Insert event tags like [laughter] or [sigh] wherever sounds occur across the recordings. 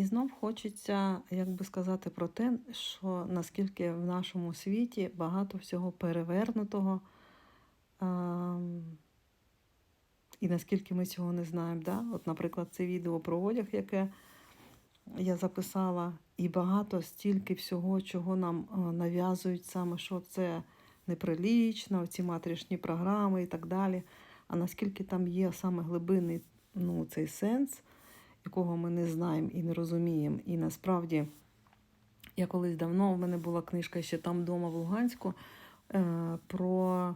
І знов хочеться, як сказати, про те, що наскільки в нашому світі багато всього перевернутого, ем, і наскільки ми цього не знаємо. Да? От, наприклад, це відео про одяг, яке я записала, і багато стільки всього, чого нам е, нав'язують саме, що це неприлічно, ці матричні програми і так далі. А наскільки там є саме глибинний ну, цей сенс, якого ми не знаємо і не розуміємо. І насправді, я колись давно, в мене була книжка ще там вдома в Луганську е, про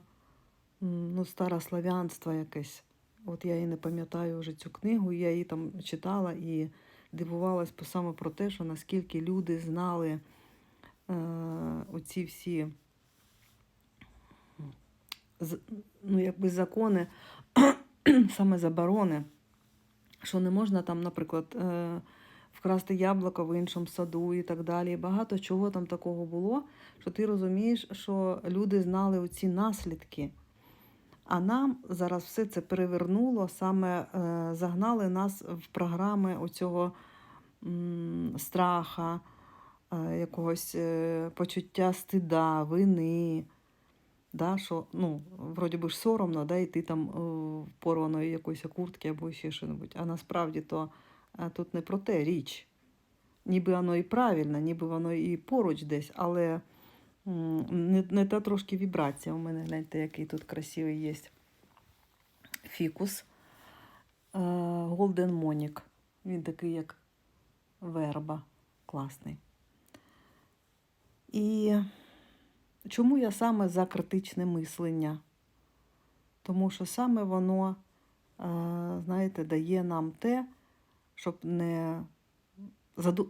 ну, старослав'янство якесь. От я і не пам'ятаю вже цю книгу, я її там читала і дивувалась саме про те, що наскільки люди знали е, оці всі ну, якби закони, [clears throat] саме заборони, що не можна там, наприклад, е, вкрасти яблуко в іншому саду і так далі. Багато чого там такого було, що ти розумієш, що люди знали оці наслідки. А нам зараз все це перевернуло, саме е, загнали нас в програми оцього страха, е, якогось почуття стида, вини. Да, що, ну, вроді би ж соромно, да, і ти там порваної якоїсь куртки або ще що-небудь. А насправді то е, тут не про те річ. Ніби воно і правильно, ніби воно і поруч десь, але не, не та трошки вібрація. У мене гляньте, який тут красивий є фікус. Е, Golden Monік. Він такий, як верба. Класний. І чому я саме за критичне мислення? Тому що саме воно, е, знаєте, дає нам те, щоб не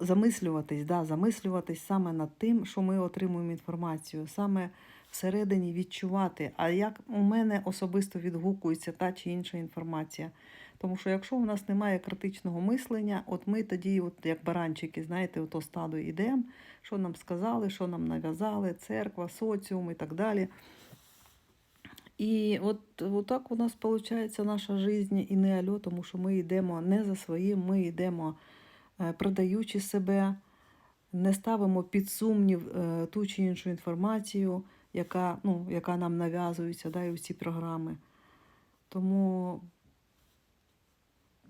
замислюватись, да, замислюватись саме над тим, що ми отримуємо інформацію, саме всередині відчувати, а як у мене особисто відгукується та чи інша інформація. Тому що якщо у нас немає критичного мислення, от ми тоді, от як баранчики, знаєте, ото стадо йдемо, що нам сказали, що нам нав'язали, церква, соціум і так далі. І от, от так у нас виходить наша життя і не альо, тому що ми йдемо не за своїм, ми йдемо е, продаючи себе, не ставимо під сумнів е, ту чи іншу інформацію, яка, ну, яка нам нав'язується, да, і у ці програми. Тому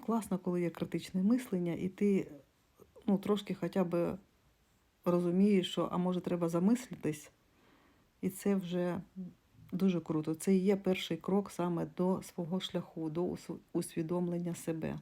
класно, коли є критичне мислення, і ти ну, трошки хоча б розумієш, що а може треба замислитись, і це вже дуже круто. Це і є перший крок саме до свого шляху, до усвідомлення себе.